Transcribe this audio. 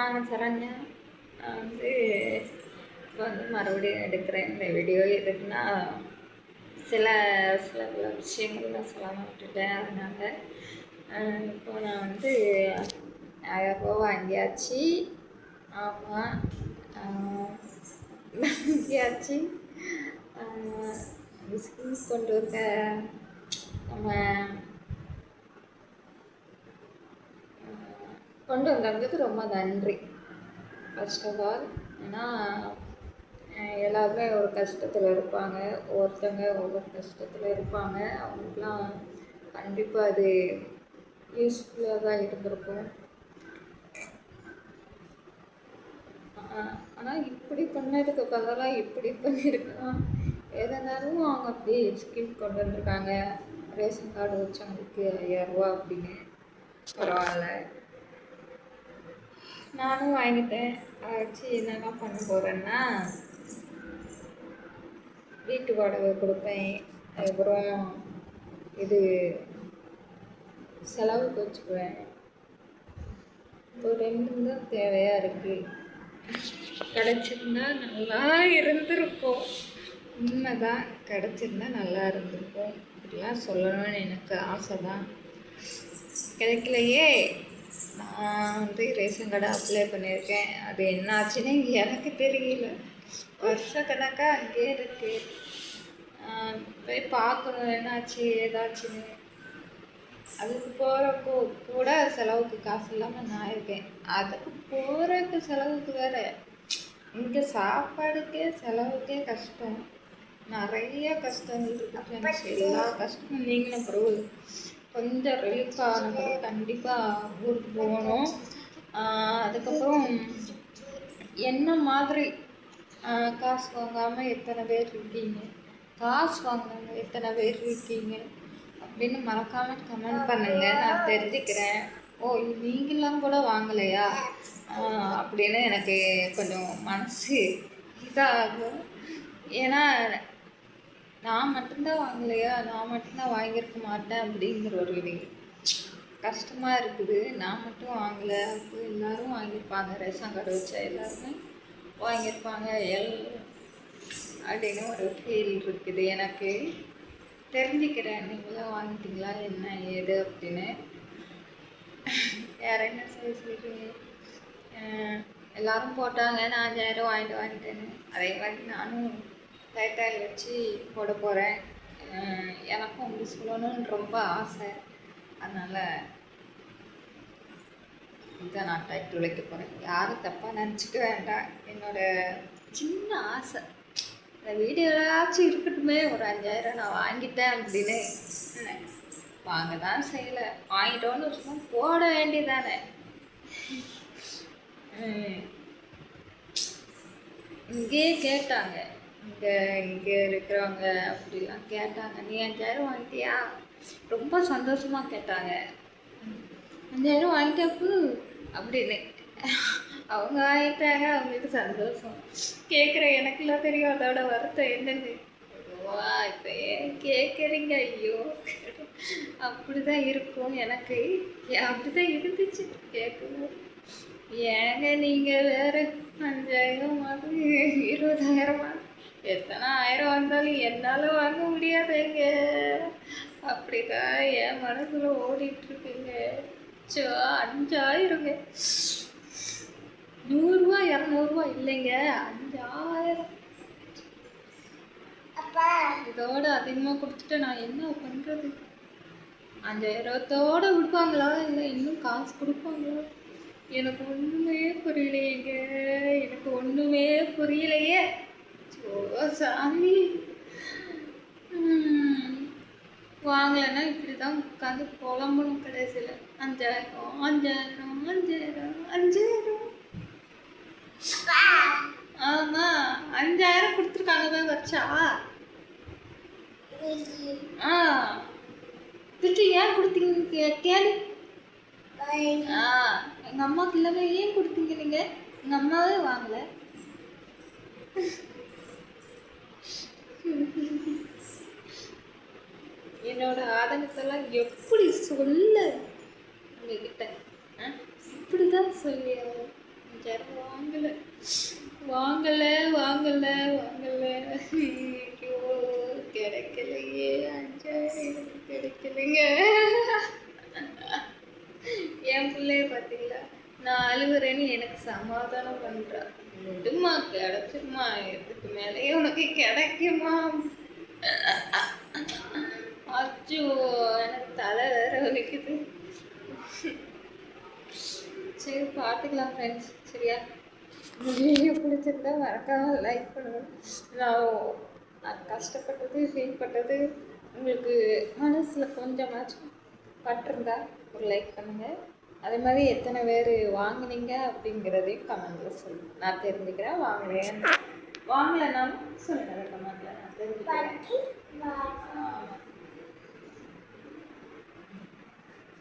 நான் சரண்யா. நான் வந்து இப்போ வந்து மறுபடியும் எடுக்கிறேன். இந்த வீடியோ எதுக்குன்னா சில சில பல விஷயங்கள்லாம் சொல்லாமல் விட்டுட்டேன். அதனால் இப்போ நான் வந்து ஆயிரரூபா வாங்கியாச்சு. ஆமாம் வாங்கியாச்சு. பிஸ்கட் கொண்டு வந்த நம்ம கொண்டு வந்ததுக்கு ரொம்ப நன்றி. ஃபர்ஸ்ட் ஆஃப் ஆல் ஏன்னா எல்லாருமே ஒரு கஷ்டத்தில் இருப்பாங்க. ஒருத்தங்க ஒவ்வொரு கஷ்டத்தில் இருப்பாங்க. அவங்களுக்குலாம் கண்டிப்பாக அது யூஸ்ஃபுல்லாக தான் இருந்திருக்கும். ஆனால் இப்படி பண்ணதுக்கு பதிலாக இப்படி பண்ணியிருக்கலாம் எதனாலும் அவங்க அப்படியே ஸ்கீம் கொண்டு வந்திருக்காங்க. ரேஷன் கார்டு வச்சவங்களுக்கு ஐயாயிரரூவா அப்படின்னு. பரவாயில்ல. நானும் வாங்கிட்டேன் அதை வச்சு என்னெல்லாம் பண்ண போகிறேன்னா வீட்டு வாடகை கொடுப்பேன். அதுக்கப்புறம் இது செலவுக்கு வச்சுக்குவேன். இப்போ ரெண்டும் தான் தேவையாக இருக்குது கிடச்சிருந்தா நல்லா இருந்திருக்கும். உண்மைதான் கிடச்சிருந்தா நல்லா இருந்திருக்கும். இப்படிலாம் சொல்லணும்னு எனக்கு ஆசை தான் கிடைக்கலையே. நான் வந்து ரேஷன் கடை அப்ளை பண்ணியிருக்கேன். அது என்ன ஆச்சுன்னு எனக்கு தெரியல. வருஷ கணக்காக அங்கேயே இருக்கு. ஆஹ் போய் பார்க்கணும் என்னாச்சு ஏதாச்சுன்னு. அதுக்கு போகிறப்போ கூட செலவுக்கு காசு இல்லாமல் நான் இருக்கேன். அதுக்கு போகிறக்கு செலவுக்கு வேற. இங்கே சாப்பாடுக்கே செலவுக்கே கஷ்டம். நிறைய கஷ்டங்கள் இருக்கு எல்லா கஷ்டமும் நீங்களும் பிறகு கொஞ்சம் ரிலீஃப் ஆன கண்டிப்பாக ஊருக்கு போகணும். அதுக்கப்புறம் என்ன மாதிரி காசு வாங்காமல் எத்தனை பேர் இருக்கீங்க? காசு வாங்காமல் எத்தனை பேர் இருக்கீங்க? அப்படின்னு மறக்காமல் கமெண்ட் பண்ணுங்க. நான் தெரிஞ்சுக்கிறேன். ஓ நீங்களாம் கூட வாங்கலையா? அப்படின்னு எனக்கு கொஞ்சம் மனசு இதாகும். ஏன்னா நான் மட்டும்தான் வாங்கலையா? நான் மட்டும்தான் வாங்கியிருக்க மாட்டேன் அப்படிங்கிற ஒரு இது. கஷ்டமாக இருக்குது. நான் மட்டும் வாங்கலை. அப்போ எல்லோரும் வாங்கியிருப்பாங்க. ரேஷன் கடை வச்சா எல்லாருமே வாங்கியிருப்பாங்க. எல் அப்படின்னு ஒரு ஃபீல் இருக்குது. எனக்கு தெரிஞ்சுக்கிறேன். நீங்களாம் வாங்கிட்டீங்களா? என்ன? ஏது? அப்படின்னு. வேற என்ன சொல்லி சொல்கிறீங்க எல்லாரும் போட்டாங்க. நான் அஞ்சாயிரம் வாங்கிட்டு வாங்கிட்டேன்னு. அதே மாதிரி நானும் டைட்டாயில் வச்சு போட போகிறேன் எனக்கும் அப்படி சொல்லணும்னு ரொம்ப ஆசை. அதனால் இதான் நான் டைட்டில் வைக்க போகிறேன் யாரும் தப்பாக நினச்சிக்க வேண்டாம். என்னோடய சின்ன ஆசை. இந்த வீடியோலாச்சும் இருக்கட்டுமே ஒரு அஞ்சாயிரம் நான் வாங்கிட்டேன் அப்படின்னு. வாங்க தான் செய்யலை. வாங்கிட்டோன்னு சும்மா போட வேண்டியதானே. இங்கேயே கேட்டாங்க. இங்கே இங்கே இருக்கிறவங்க அப்படிலாம் கேட்டாங்க. நீ அஞ்சாயிரம் வாங்கிட்டியா? ரொம்ப சந்தோஷமாக கேட்டாங்க. அஞ்சாயிரம் வாங்கிட்டப்பு அப்படின்னு. அவங்க வாங்கிட்டாங்க அவங்களுக்கு சந்தோஷம். கேட்குற எனக்குலாம் தெரியும். அதோட வருத்தம் என்னன்னு. வா இப்போ ஏன் கேட்குறீங்க ஐயோ. அப்படிதான் இருக்கும். எனக்கு அப்படிதான் இருந்துச்சு. கேட்கும்போது ஏங்க நீங்கள் வேற? அஞ்சாயிரம் மாதிரி. இருபதாயிரமா? எத்தனை ஆயிரம் வந்தாலும் என்னால் வாங்க முடியாதுங்க. அப்படிதான் என் மனசுல ஓடிட்டு இருக்குங்க சோ அஞ்சாயிரங்க. நூறுரூவா இரநூறுவா இல்லைங்க. அஞ்சாயிரம். இதோட அதிகமாக கொடுத்துட்டு நான் என்ன பண்ணுறது அஞ்சாயிரத்தோட கொடுப்பாங்களா இல்லை இன்னும் காசு கொடுப்பாங்களா? எனக்கு ஒன்றுமே புரியலையேங்க. எனக்கு ஒன்றுமே புரியலையே. சாமி. வாங்கலைன்னா இப்படி தான் உட்காந்து புலம்பணும் கடைசியில். அஞ்சாயிரம் அஞ்சாயிரம் அஞ்சாயிரம் அஞ்சாயிரம். ஆமாம் அஞ்சாயிரம் கொடுத்துருக்காங்க தான் வச்சா? ஆ. திருச்சி ஏன் கொடுத்தீங்க? கே- கேளு. ஆ எங்க அம்மாவுக்கு இல்லவே ஏன் கொடுத்தீங்க நீங்க? எங்க அம்மாவே வாங்கல. காரணத்தெல்லாம் எப்படி சொல்ல? உங்ககிட்ட. இப்படி இப்படிதான் சொல்லி அஞ்சாயிரம் வாங்கலை. வாங்கலை வாங்கலை வாங்கலை. ஐயோ கிடைக்கலையே. அஞ்சாயிரம் எனக்கு கிடைக்கலைங்க. என் பிள்ளைய பார்த்தீங்களா நான் அழுகுறேன்னு எனக்கு சமாதானம் பண்ணுறா விடுமா கிடைச்சிருமா? இதுக்கு மேலேயே உனக்கு கிடைக்குமா அச்சோ எனக்கு தலை வேற வலிக்குது சரி பார்த்துக்கலாம் ஃப்ரெண்ட்ஸ் சரியா? வீடியோ பிடிச்சிருந்தா மறக்காம லைக் பண்ணுங்கள் நான் நான் கஷ்டப்பட்டது ஃபீல் பட்டது உங்களுக்கு மனசில் கொஞ்சமாச்சும் பட்டிருந்தா ஒரு லைக் பண்ணுங்கள் அதே மாதிரி எத்தனை பேர் வாங்கினீங்க அப்படிங்கிறதையும் கமெண்ட்டில் சொல்லுங்கள் நான் தெரிஞ்சுக்கிறேன் வாங்கலையேன்னு வாங்கலைனாலும் சொல்லுங்கள் கமெண்டில் நான் தெரிஞ்சுக்கிறேன். ஆமாம்